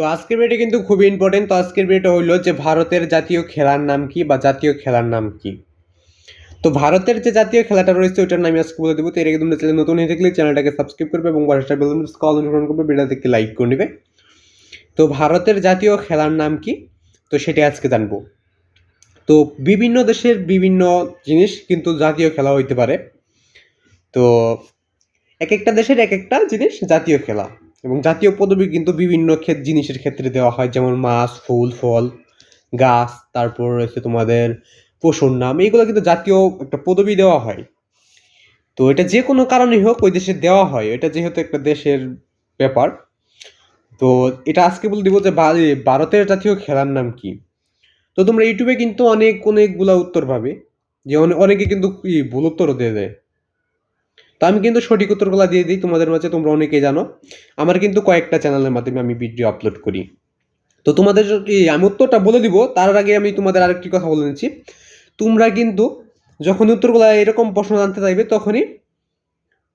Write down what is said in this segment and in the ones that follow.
তো আজকের ভিডিওটা কিন্তু খুবই ইম্পর্টেন্ট তো আজকের ভিডিওটা হইল যে ভারতের জাতীয় খেলার নাম কি বা জাতীয় খেলার নাম কি? তো ভারতের যে জাতীয় খেলাটা রয়েছে, ওইটার নাম আজকে বলে দেবো। তো এর তোমরা চ্যানেল নতুন হয়ে থাকলে চ্যানেলটাকে সাবস্ক্রাইব করবে এবং বারোটা বেল কল অনুসরণ করবে ভিডিওটাকে লাইক করে নেবে। তো ভারতের জাতীয় খেলার নাম কি? তো সেটা আজকে জানব। তো বিভিন্ন দেশের বিভিন্ন জিনিস কিন্তু জাতীয় খেলা হইতে পারে। তো এক একটা দেশের এক একটা জিনিস জাতীয় খেলা। এবং জাতীয় পদবি কিন্তু বিভিন্ন জিনিসের ক্ষেত্রে দেওয়া হয়, যেমন মাছ, ফুল, ফল, গাছ, তারপর রয়েছে তোমাদের পশুর নাম, এইগুলো কিন্তু জাতীয় একটা পদবি দেওয়া হয়। তো এটা যে কোনো কারণেই হোক ওই দেশে দেওয়া হয়, এটা যেহেতু একটা দেশের ব্যাপার। তো এটা আজকে বলে দিব যে ভারতের জাতীয় খেলার নাম কি? তো তোমরা ইউটিউবে কিন্তু অনেক, অনেকগুলা উত্তর পাবে। যে অনেকে কিন্তু ভুল উত্তরও দিয়ে দেয়। তো আমি কিন্তু সঠিক উত্তরগুলো দিয়ে দিই, তোমাদের মাঝে তোমরা অনেকে জানো। আমার কিন্তু কয়েকটা চ্যানেলের মাধ্যমে আমি ভিডিও আপলোড করি। তো তোমাদের আমি উত্তরটা বলে দিব, তার আগে আমি তোমাদের আরেকটি কথা বলে নিচ্ছি। তোমরা কিন্তু যখন উত্তরগুলো এরকম প্রশ্ন জানতে চাইবে, তখনই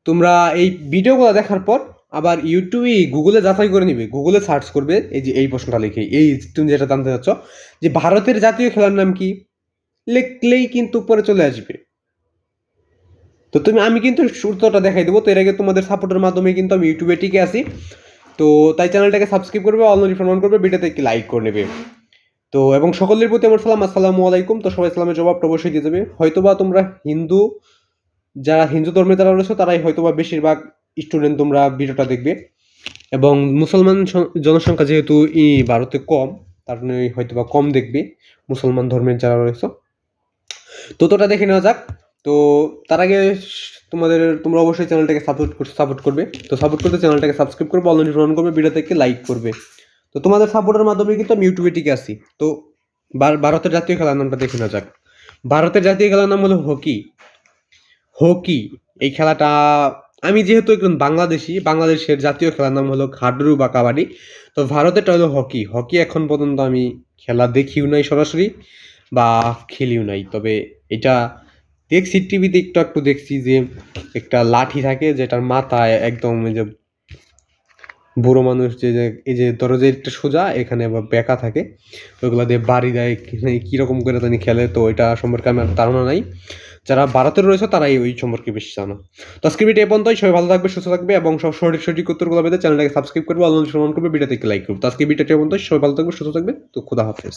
তোমরা এই ভিডিওগুলো দেখার পর আবার ইউটিউবে গুগলে যাচাই করে নিবে। গুগলে সার্চ করবে, এই যে এই প্রশ্নটা লিখে, এই তুমি যেটা জানতে চাচ্ছ, যে ভারতের জাতীয় খেলার নাম কি? লিখলেই কিন্তু উপরে চলে আসবে। তো তুমি, আমি কিন্তু উত্তরটা দেখাই দেবো। তো এর আগে তোমাদের সাপোর্টের মাধ্যমে কিন্তু আমি ইউটিউবে টিকে আসি তো তাই চ্যানেলটাকে সাবস্ক্রাইব করবে অল নোটিফিকেশন অন করবে ভিডিওতে একটি লাইক করে নেবে। তো, এবং সকলের প্রতি আমার সালাম, আসসালামু আলাইকুম। তো সবাই সালামের জবাবটা অবশ্যই দিয়ে দেবে। হয়তোবা তোমরা হিন্দু, যারা হিন্দু ধর্মে যারা রয়েছে, তারাই হয়তোবা বেশিরভাগ স্টুডেন্ট তোমরা ভিডিওটা দেখবে। এবং মুসলমান জনসংখ্যা যেহেতু ই ভারতে কম, তার জন্য হয়তোবা কম দেখবে মুসলমান ধর্মের যারা রয়েছে। তো তোটা দেখে নেওয়া যাক। তো তার আগে তোমাদের, তোমরা অবশ্যই চ্যানেলটাকে সাপোর্ট সাপোর্ট করবে। তো সাপোর্ট করতে চ্যানেলটাকে সাবস্ক্রাইব করবে অল নোটিফিকেশন করবে ভিডিওটাকে লাইক করবে। তো তোমাদের সাপোর্টের মাধ্যমে কিন্তু আমি ইউটিউবে টিকে আসি তো ভার- ভারতের জাতীয় খেলার নামটা দেখে না যাক। ভারতের জাতীয় খেলার নাম হলো হকি। হকি, এই খেলাটা আমি যেহেতু একজন বাংলাদেশি, বাংলাদেশের জাতীয় খেলার নাম হলো খাডরু বা কাবাডি। তো ভারতেরটা হলো হকি। হকি এখন পর্যন্ত আমি খেলা দেখিও নাই সরাসরি বা খেলিও নাই। তবে এটা দেখছি টিভিতে একটু একটু দেখছি যে একটা লাঠি থাকে যেটার মাথায় একদম যে বুড়ো মানুষ যে এই যে ধরো যে একটা সোজা, এখানে আবার বেঁকা থাকে। ওইগুলো দিয়ে বাড়ি দেয় কীরকম করে জানি খেলে, তো এটা সম্পর্কে আমার ধারণা নাই। যারা ভারতের রয়েছে, তারাই ওই সম্পর্কে বেশি জানো। তো আজকে ভিডিও পর্যন্তই। সবাই ভালো থাকবে, সুস্থ থাকবে, এবং সব সঠিক সঠিক উত্তরগুলো পেতে চ্যানেলটাকে সাবস্ক্রাইব করবে সম্মান করবে ভিডিওতে লাইক করবে। তো আজকে ভিডিওটি পর্যন্তই। সবাই ভালো থাকবে, সুস্থ থাকবে, তো খুদা হাফেজ।